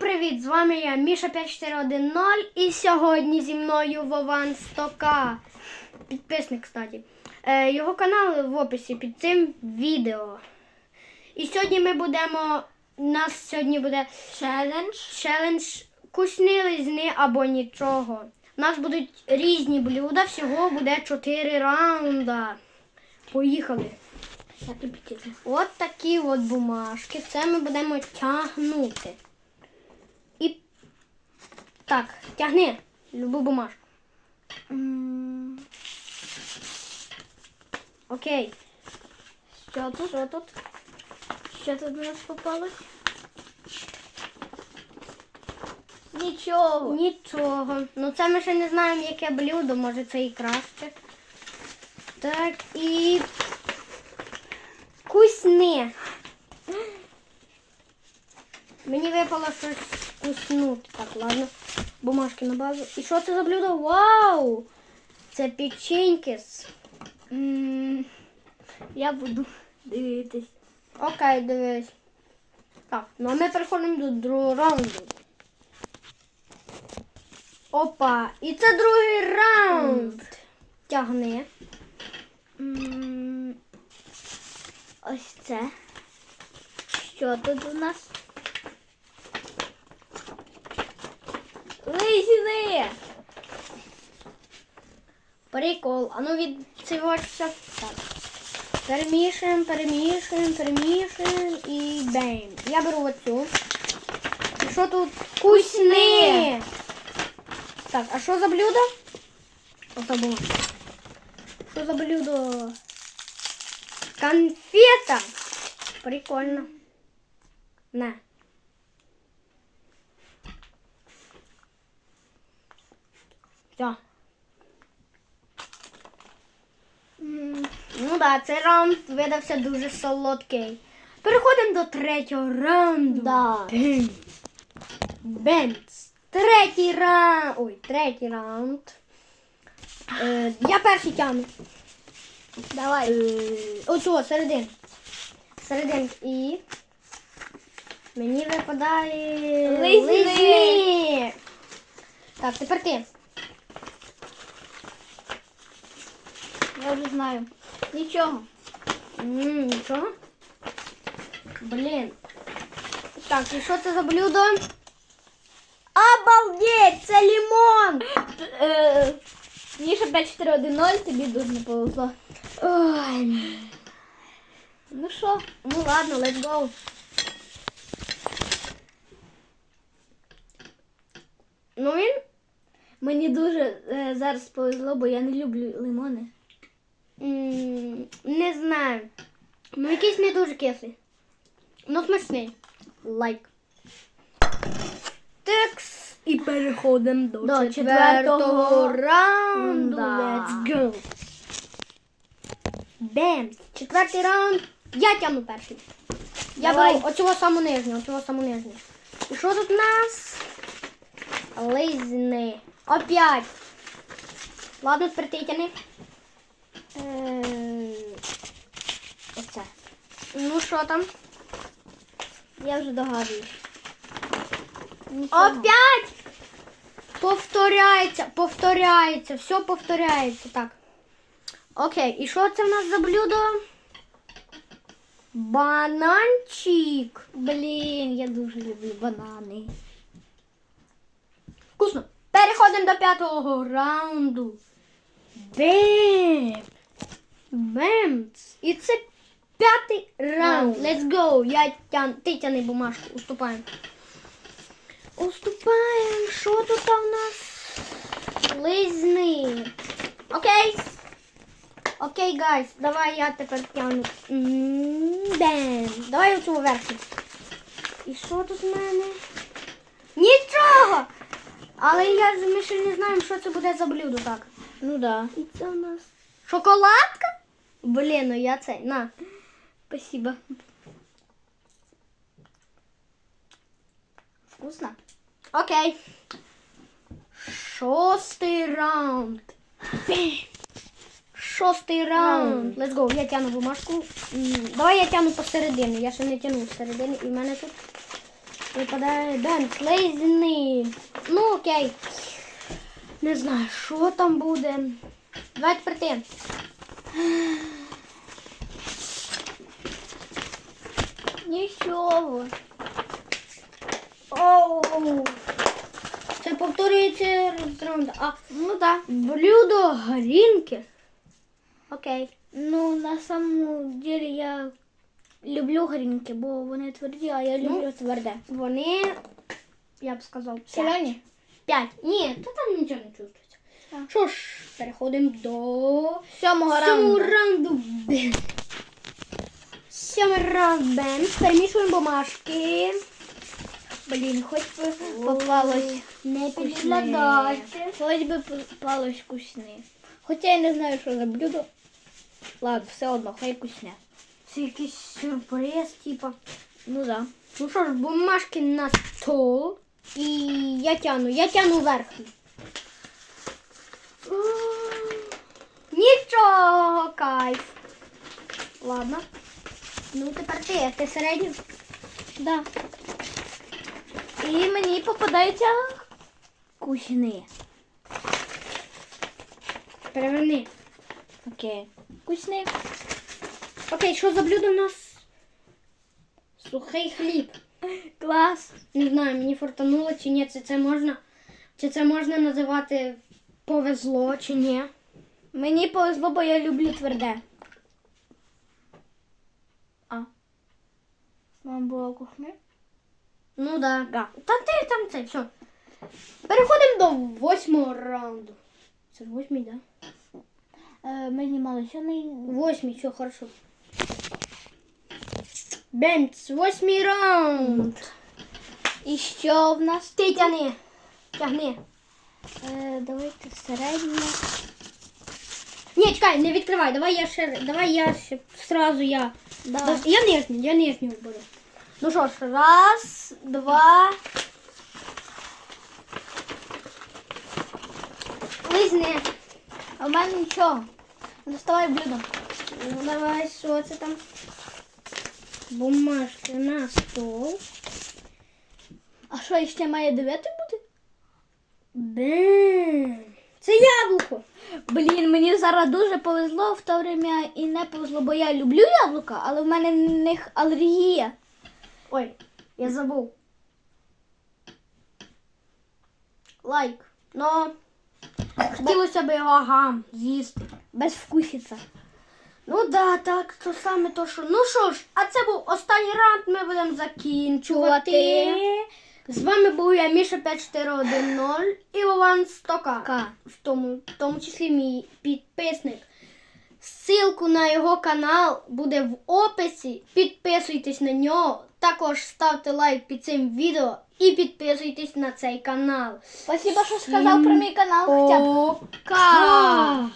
привіт! З вами я Міша 5410 і сьогодні зі мною Вован 100к. Підписник, кстати. Е, його канал в описі під цим відео. І сьогодні ми будемо. У нас сьогодні буде Челендж. челендж кусни лизни або нічого. У нас будуть різні блюда, всього буде 4 раунда. Поїхали. От такі от бумажки. Це ми будемо тягнути. Так, тягни любу бумажку. М, Окей. Що тут? Що тут? Що тут у нас попалось? Нічого. Нічого. Ну це ми ще не знаємо, яке блюдо, може це і краще. Так, і кусни. Мені випало щось куснути. Так, ладно. Бумажки на базу. І що це за блюдо? Вау! Це печеньки з М, Я буду дивитись. Окей, дивись. Так, ну а ми переходимо до другого раунду. Опа, і це другий раунд. Тягни. Ось це. Що тут у нас? Лизни! Прикол. А ну відсивочся. Так. Перемішуємо, перемішуємо, перемішуємо і бейм. Я беру оцю. І що тут? Кусни! Так, а що за блюдо? Ото було. Що за блюдо? Конфета! Прикольно. На. Все. Ну да, цей раунд видався дуже солодкий. Переходимо до третього раунду. Да. Бемц. Третій раунд. Ой, третій раунд. Е, я перший тягну. Давай. Е, оцю, середин. Середин. І. Мені випадає. Лизни. Так, тепер ти. Я вже знаю. Нічого. М, Нічого. Блін. Так, і що це за блюдо? Обалдеть! Це лимон! Міша 5410, тобі дуже не повезло. Ой. Ну що? Ну ладно, let's go. Ну він. Мені дуже е, зараз повезло, бо я не люблю лимони. Знаю. Ну якийсь не дуже кислий. Ну смачний. Лайк. Текс. І переходимо до, До четвертого четвертого раунду. Let's go. Бем. Четвертий раунд. Я тягну перший. Я Давай. беру оцього саму нижню, оцього саму нижню. І що тут у нас? Лизни. Опять. Ладно, тепер ти тяни. Е. Ну що там? Я вже догадуюсь. Опять! Повторяється, повторяється, все повторяється. Так. Окей, і що це в нас за блюдо? Бананчик. Блін, я дуже люблю банани. Вкусно. Переходимо до п'ятого раунду. Бем! Бемц. І це п'ятий раунд. Let's go. Я тян... Ти тяни бумажку. Уступаємо. Уступаємо. Що тут у нас? Лизни. Окей. Окей, гайс. Давай я тепер тягну. М, Бем. Давай оцю верхню. І що тут в мене? Нічого! Але я ж- ми ще не знаємо, що це буде за блюдо так. Ну да. І це у нас. Шоколадка? Блін, ну я цей. На. Спасибо. Вкусно? Окей. Шостий раунд. Бем. Шостий раунд. Let's go. Я тяну бумажку. Давай я тяну посередині. Я ще не тяну всередині. І в мене тут Випадає Бен, слизни. Ну окей. Не знаю, що там буде. Давай тепер ти. Нічого. Оу. Це повторюється з раунду. А, Ну так. блюдо горінки. Окей. Ну, на самому ділі я люблю горінки, бо вони тверді, а я люблю тверде. Вони, я б сказав. Солені? П'ять. Ні, то там нічого не чувствується. Що ж, переходимо до Сьомого сьомого раунду. раунду. Сьомий раунд Бен. Перемішуємо бумажки. Блін, хоч би попалось Не підглядати. Хоч би попалось вкусне. Хоча я не знаю, що за блюдо. Ладно, все одно, хай вкусне. Це якийсь сюрприз, типа. Ну да. Ну що ж, бумажки на стол. І я тяну, я тяну верхню. Нічого, кайф. Ладно. Ну тепер ти, а ти середню. Да. І мені попадається вкусне. Переверни. Окей. Вкусне. Окей, що за блюдо в нас? Сухий хліб. Клас. Не знаю, мені фортануло чи ні, чи це можна. Чи це можна називати повезло чи ні. Мені повезло, бо я люблю тверде. Вам було кухня? Ну да. Да. Та ти там це, все. Переходимо до восьмого раунду. Це ж восьмий, да? Е, мені мало сьомий. Восьмий, все, хорошо. Бенц, восьмий раунд. І що в нас? Ти тяни. Тягни. Е, давайте середнє. Ні, чекай, не відкривай. Давай я ще, давай я ще сразу я. Да. Я нижню, я нижню буду. Ну що ж, раз, два. Лизни. А в мене нічого. Доставай блюдо. Ну давай, що це там? Бумажки на стол. А що, ще має дев'яти бути? Бен. Це яблуко. Блін, мені зараз дуже повезло, в то время і не повезло, бо я люблю яблука, але в мене на них алергія. Ой, я забув. Лайк. Но хотілося б його гам з'їсти. Безвкусиця. Ну да, так, то саме то, що. Ну що ж, а це був останній раунд, ми будемо закінчувати. З вами був я Міша 5410 і Вован Стока. Ка. В тому, в тому числі мій підписник. Ссылку на його канал буде в описі. Підписуйтесь на нього. Також ставте лайк під цим відео і підписуйтесь на цей канал. Спасибо, що сказав про мій канал. Хоча б. Пока!